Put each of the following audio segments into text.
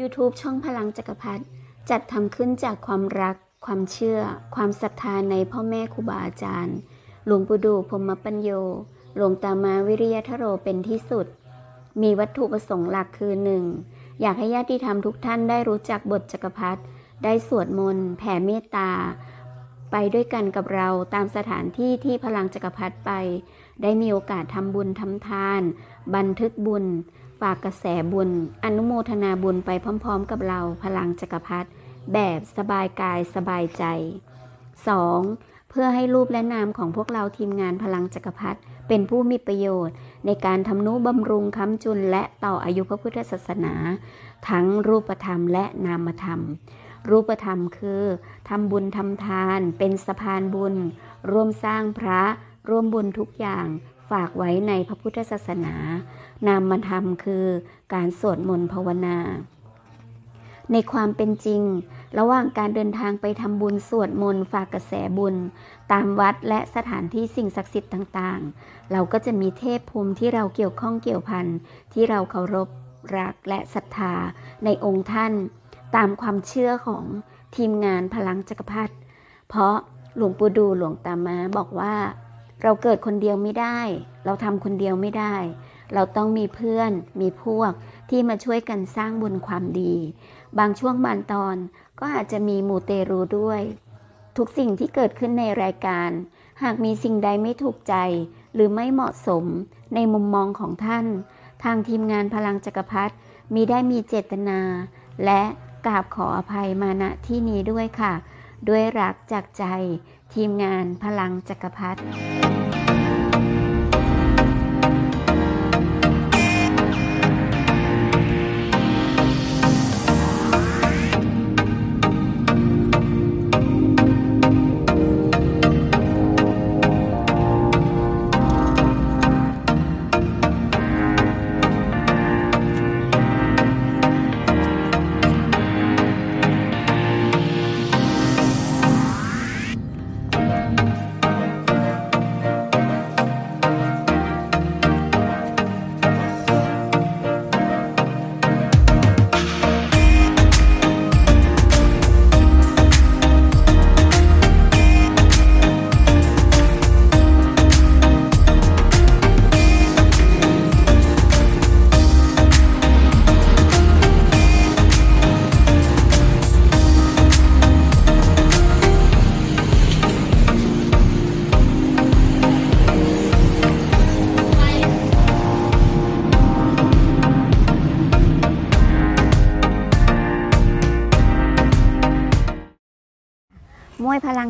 YouTube ช่องพลังจักรพรรดิจัดทำขึ้นจากความรัก ความเชื่อ ความศรัทธาในพ่อแม่ครูบาอาจารย์ หลวงปู่ดูพรมปัญโย หลวงตามาวิริยทโรเป็นที่สุด มีวัตถุประสงค์หลักคือหนึ่งอยากให้ญาติธรรมทุกท่านได้รู้จักบทจักรพรรดิได้สวดมนต์แผ่เมตตา ไปด้วยกันกับเราตามสถานที่ที่พลังจักรพรรดิไป ได้มีโอกาสทำบุญทำทาน บันทึกบุญ ฝากกระแสบุญ อนุโมทนาบุญไปพร้อม ๆ กับเราพลังจักรพรรดิแบบสบายกายสบายใจ 2. เพื่อให้รูปและนามของพวกเราทีมงานพลังจักรพรรดิเป็นผู้มีประโยชน์ ในการทำนุบำรุงค้ำจุนและต่ออายุพระพุทธศาสนา ทั้งรูปธรรมและนามธรรม รูปธรรมคือทำบุญทำทาน เป็นสะพานบุญ ร่วมสร้างพระ ร่วมบุญทุกอย่าง ฝากไว้ในพระพุทธศาสนา นามธรรมคือการสวดมนต์ภาวนา ในความเป็นจริง ระหว่างการเดินทางไปทำบุญสวดมนต์ฝากกระแสบุญ ตามวัดและสถานที่สิ่งศักดิ์สิทธิ์ต่างๆ เราก็จะมีเทพภูมิที่เราเกี่ยวข้องเกี่ยวพันที่เราเคารพรักและศรัทธาในองค์ท่าน ตามความเชื่อของทีมงานพลังจักรพรรดิเพราะหลวงปู่ดูหลวงตามาบอกว่า เราเกิดคนเดียวไม่ได้ เราทำคนเดียวไม่ได้ เราต้องมีเพื่อน มีพวกที่มาช่วยกันสร้างบุญความดี บางช่วงบางตอนก็อาจจะมีมูเตรูด้วย ทุกสิ่งที่เกิดขึ้นในรายการ หากมีสิ่งใดไม่ถูกใจ หรือไม่เหมาะสมในมุมมองของท่าน ทางทีมงานพลังจักรพรรดิมีได้มีเจตนา และกราบขออภัยมาณที่นี้ด้วยค่ะ ด้วยรักจากใจทีมงานพลังจักรพรรดิ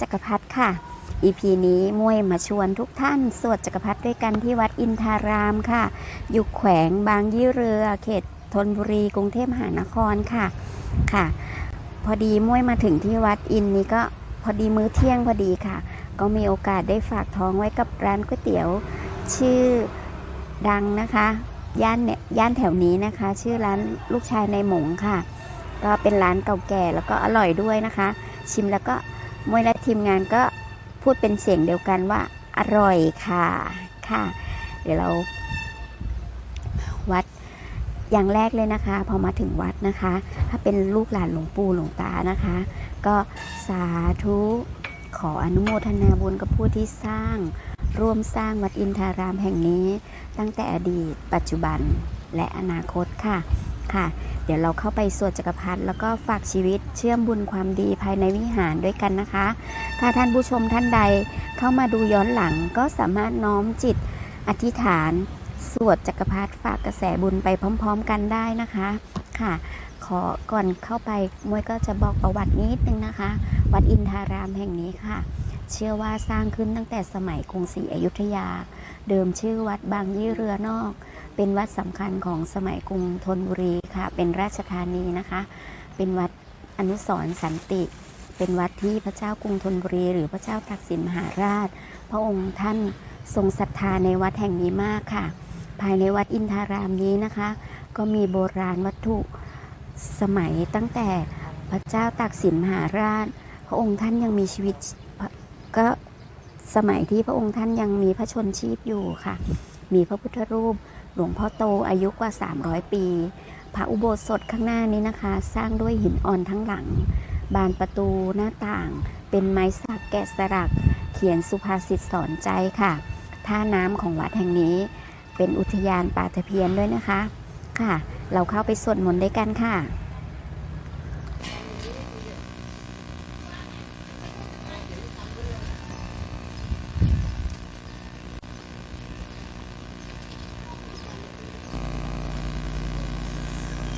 จักรพรรดิค่ะ EP นี้มวยมาชวนทุกท่าน สวดจักรพรรดิด้วยกันที่วัดอินทารามค่ะ อยู่แขวงบางยี่เรือ เขตธนบุรีกรุงเทพมหานครค่ะค่ะ พอดีมวยมาถึงที่วัดอินนี้ก็พอดีมื้อเที่ยงพอดีค่ะ ก็มีโอกาสได้ฝากท้องไว้กับร้านก๋วยเตี๋ยวชื่อดังนะคะย่านเนี่ยย่านแถวนี้นะคะ ชื่อร้านลูกชายในหมงค่ะ ก็เป็นร้านเก่าแก่แล้วก็อร่อยด้วยนะคะ ชิมแล้วก็ มวยและทีมงานก็พูดเป็นเสียงเดียวกันว่าอร่อยค่ะค่ะ เดี๋ยวเราวัดอย่างแรกเลยนะคะ พอมาถึงวัดนะคะ ถ้าเป็นลูกหลานหลวงปู่หลวงตานะคะ ก็สาธุขออนุโมทนาบุญกับผู้ที่สร้าง ร่วมสร้างวัดอินทารามแห่งนี้ ตั้งแต่อดีตปัจจุบันและอนาคตค่ะ ค่ะ เดี๋ยวเราเข้าไปสวดจักรพรรดิแล้วก็ฝากชีวิตเชื่อมบุญความดีภายในวิหารด้วยกันนะคะ ถ้าท่านผู้ชมท่านใดเข้ามาดูย้อนหลังก็สามารถน้อมจิตอธิษฐาน สวดจักรพรรดิฝากกระแสบุญไปพร้อม ๆ กันได้นะคะค่ะขอก่อนเข้าไปมวยก็จะบอกประวัตินิดนึงนะคะ วัดอินทารามแห่งนี้ค่ะ เชื่อว่าสร้างขึ้นตั้งแต่สมัยกรุงศรีอยุธยา เดิมชื่อวัดบางยี่เรือนอก เป็นวัดสำคัญของสมัยกรุงธนบุรีค่ะ เป็นราชธานีนะคะ เป็นวัดอนุสรณ์สันติ เป็นวัดที่พระเจ้ากรุงธนบุรี หรือพระเจ้าตักสินมหาราช พระองค์ท่านทรงศรัทธาในวัดแห่งนี้มากค่ะ ภายในวัดอินทารามนี้นะคะ ก็มีโบราณวัตถุสมัยตั้งแต่พระเจ้าตากสินมหาราช พระองค์ท่านยังมีชีวิตก็ สมัยที่พระองค์ท่านยังมีพระชนชีพอยู่ค่ะ มีพระพุทธรูป หลวงพ่อโตอายุกว่า 300 ปี พระอุโบสถข้างหน้านี้นะคะ สร้างด้วยหินอ่อนทั้งหลัง บานประตูหน้าต่าง เป็นไม้สักแกะสลัก เขียนสุภาษิตสอนใจค่ะ ท่าน้ำของวัดแห่งนี้ เป็นอุทยานป่าตะเพียนด้วยนะคะ ค่ะ เราเข้าไปสวดมนต์ด้วยกันค่ะ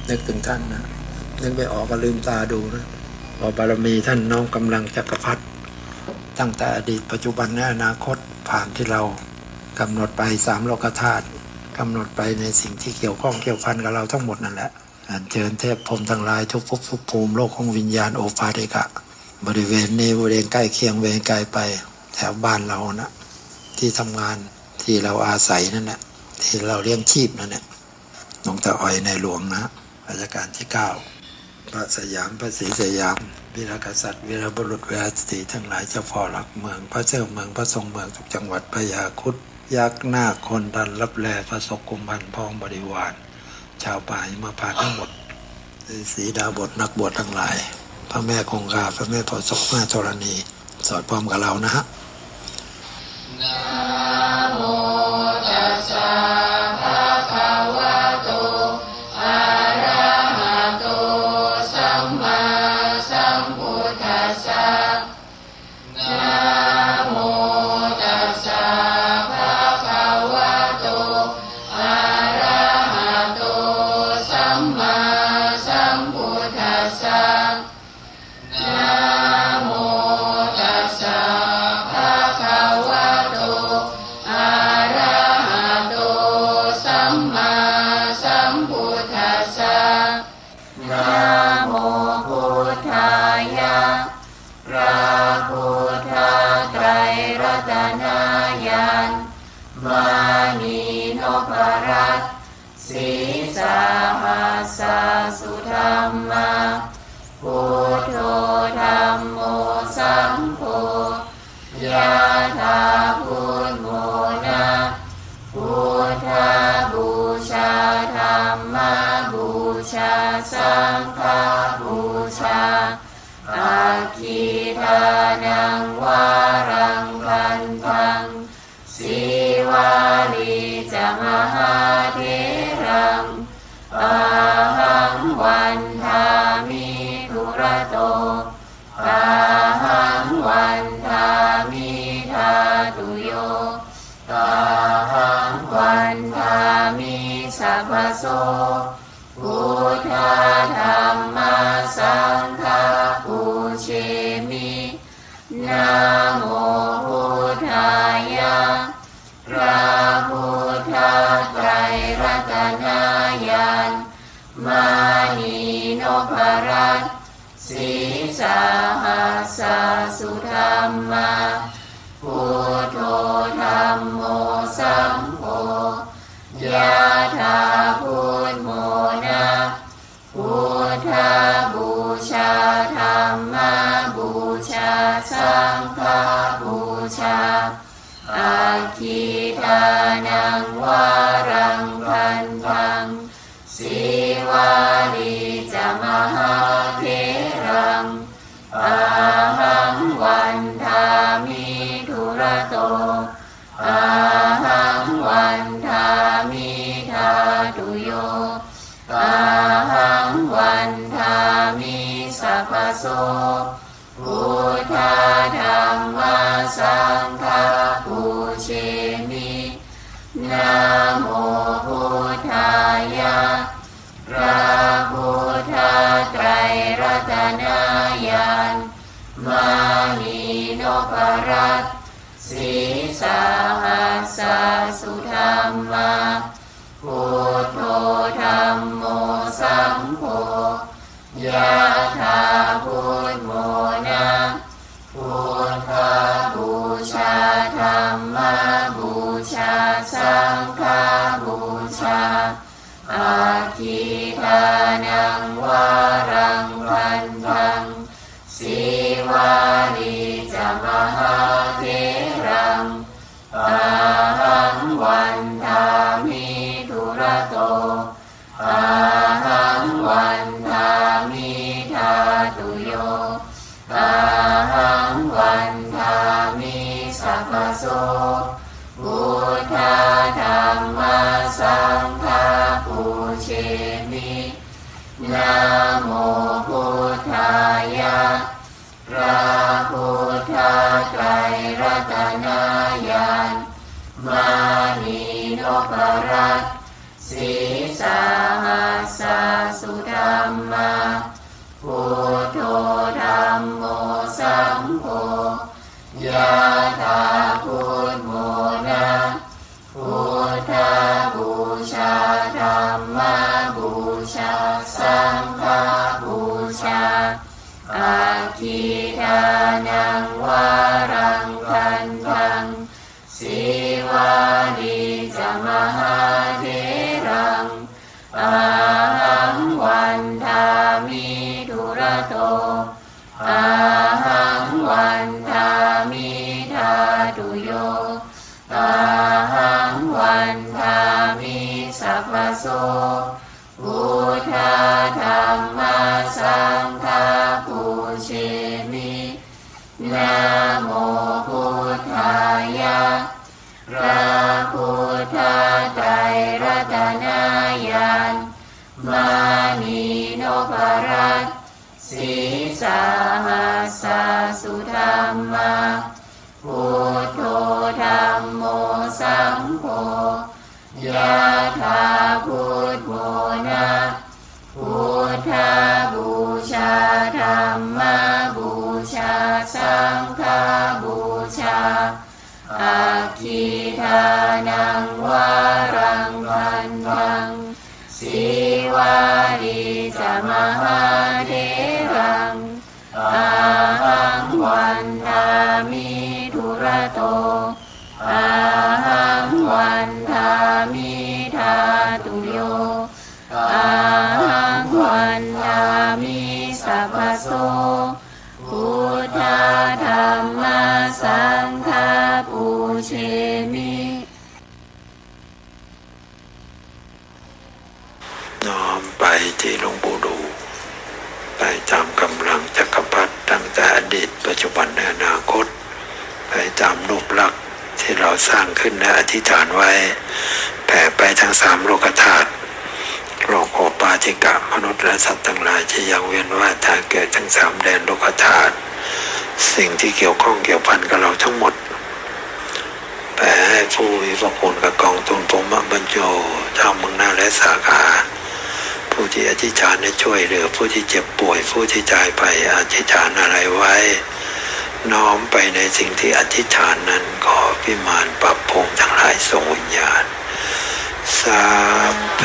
นึกถึงท่านนะนึกไม่ออกก็ลืมตาดูนะพอบารมีท่านน้อมกำลังจักรพรรดิตั้งแต่อดีตปัจจุบันและอนาคตผ่านที่เรากำหนดไปสามโลกธาตุกำหนดไปในสิ่งที่เกี่ยวข้องเกี่ยวพันกับเราทั้งหมดนั่นแหละอันเชิญเทพพรมทั้งหลายทุกภพทุกภูมิโลกของวิญญาณโอปาเดกะ บริเวณนี้บริเวณใกล้เคียงเวรไกลไปแถวบ้านเรานะที่ทำงานที่เราอาศัยนั่นแหละที่เราเลี้ยงชีพนั่นแหละหลวงตาอ้อยในหลวงนะ รัชกาลที่ 9 พระสยามพระศรีสยามวีรกษัตริย์วีรบุรุษวีรสตรีทั้งหลายเจ้าพ่อหลักเมือง พระเจ้าเมืองพระทรงเมืองทุกจังหวัดพระยาคุดยักษ์หน้าคนดันรับแลพระศกกุมพันพ้องบริวาร ชาวป่าหิมาพานทั้งหมดสีดาบทนักบวชทั้งหลาย พระแม่คงคาพระแม่โพธิ์ศกแม่ธรณี สอดพร้อมกับเรานะฮะ โธธรรมโมสังโฆยะถาพุทโมนะพุทธาบูชาธรรมบูชาสังฆบูชาอาคีทานังวารังคันทังสีวาลีจะมหาเทรังอาหังวัน ยาถาภู โสพุทธาธรรมสังฆาปูเชมินาโมพุทธายะพระพุทธไตรรัตนายันมานีนปรัตสีสหัสสุธรรมา โสพุทธธรรมสังฆ หัสสสุธรรมาพุทโธธรรมโมสังโฆยะถาพุทโมนะพุทธาบูชาธรรมบูชาสังฆบูชาอาคีทานังวารังคันทังสีวาดีจะมหาเท มิทุระโตอาหังวันทามิทาตุโยอาหังวันทามิสัพพโสพุทธาธรรมสังฆาปูเชมิน้อมไปที่หลวงปู่ดูไปตามกำลังจักรพรรดิตั้งแต่อดีตปัจจุบันในอนาคต ไป ตามรูปลักษณ์ที่เราสร้างขึ้นและอธิษฐานไว้ แผ่ไปทั้งสามโลกธาตุโลกโอปาจิกะมนุษย์และสัตว์ทั้งหลายที่ยังเวียนว่ายตายเกิดทั้งสามแดนโลกธาตุสิ่งที่เกี่ยวข้องเกี่ยวพันกับเราทั้งหมดแผ่ให้ผู้มีพระคุณกับกองทุนภูมิบรรโจเจ้ามืองหน้าและสาขา ผู้ที่อธิษฐานให้ช่วยเหลือผู้ที่เจ็บป่วยผู้ที่จ่ายไปอธิษฐานอะไรไว้ น้อมไปในสิ่งที่อธิษฐานนั้นขอพิมานปรับภูมิทั้งหลายส่งวิญญาณ สาเพ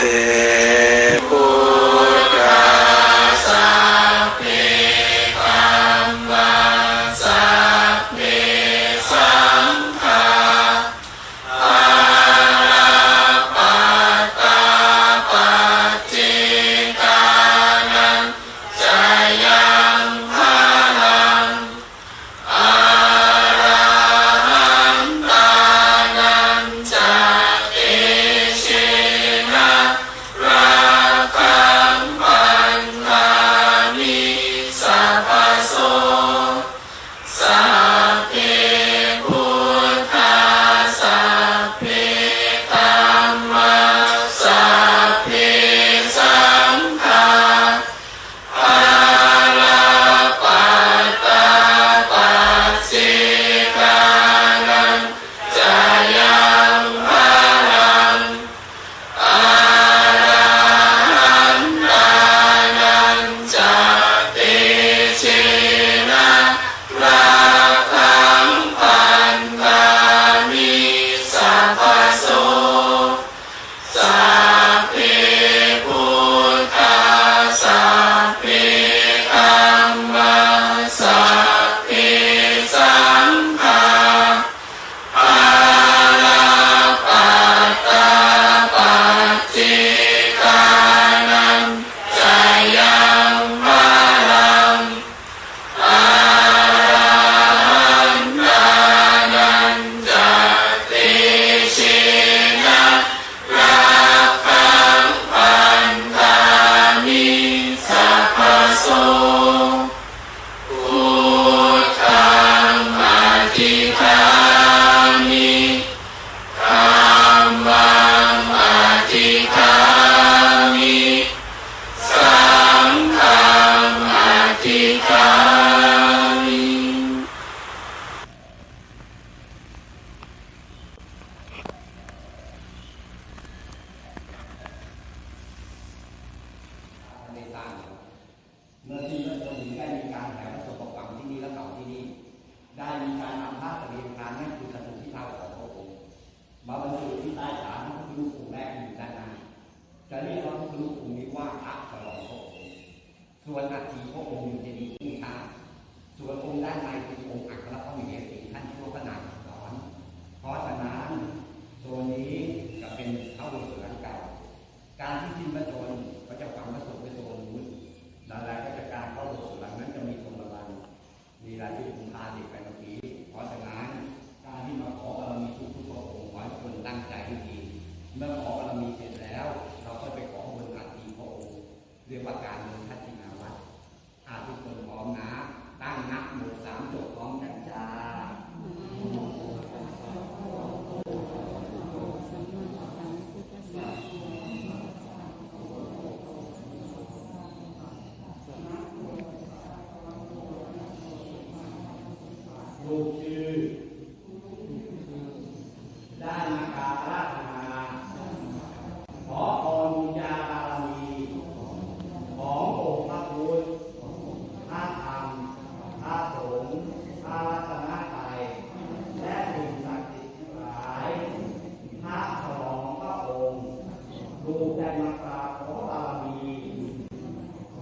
ลูกได้มากราบขอบารมี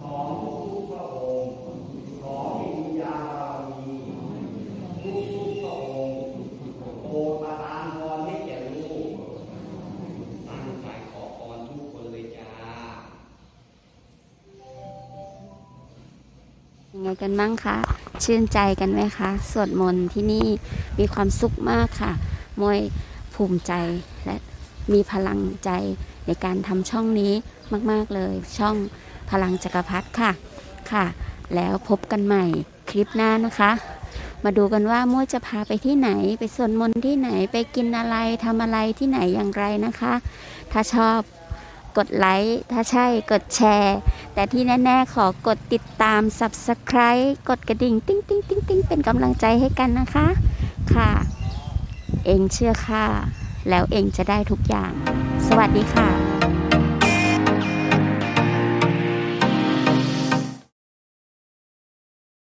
ของทุกพระองค์ของวิญญาณบารมีทุกทุกพระองค์โปรดประทานพรให้แก่ลูกตั้งใจขอพรทุกคนเลยจ้ายังไงกันบ้างคะชื่นใจกันไหมคะสวดมนต์ที่นี่มีความสุขมากค่ะมวยภูมิใจและมีพลังใจ ในการทำช่องนี้มาก ๆ เลย ช่องพลังจักรพรรดิค่ะค่ะ แล้วพบกันใหม่คลิปหน้านะคะ มาดูกันว่ามุ้ยจะพาไปที่ไหน ไปสวดมนต์ที่ไหนไปกินอะไรทำอะไรที่ไหนอย่างไรนะคะ ถ้าชอบกดไลค์ถ้าใช่กดแชร์ แต่ที่แน่ ๆ ขอกดติดตาม Subscribe กดกระดิ่ง ติ๊งติ๊งติ๊งติ๊งเป็นกำลังใจให้กันนะคะ ค่ะ เองเชื่อค่ะ แล้วเองจะได้ทุกอย่าง สวัสดีค่ะ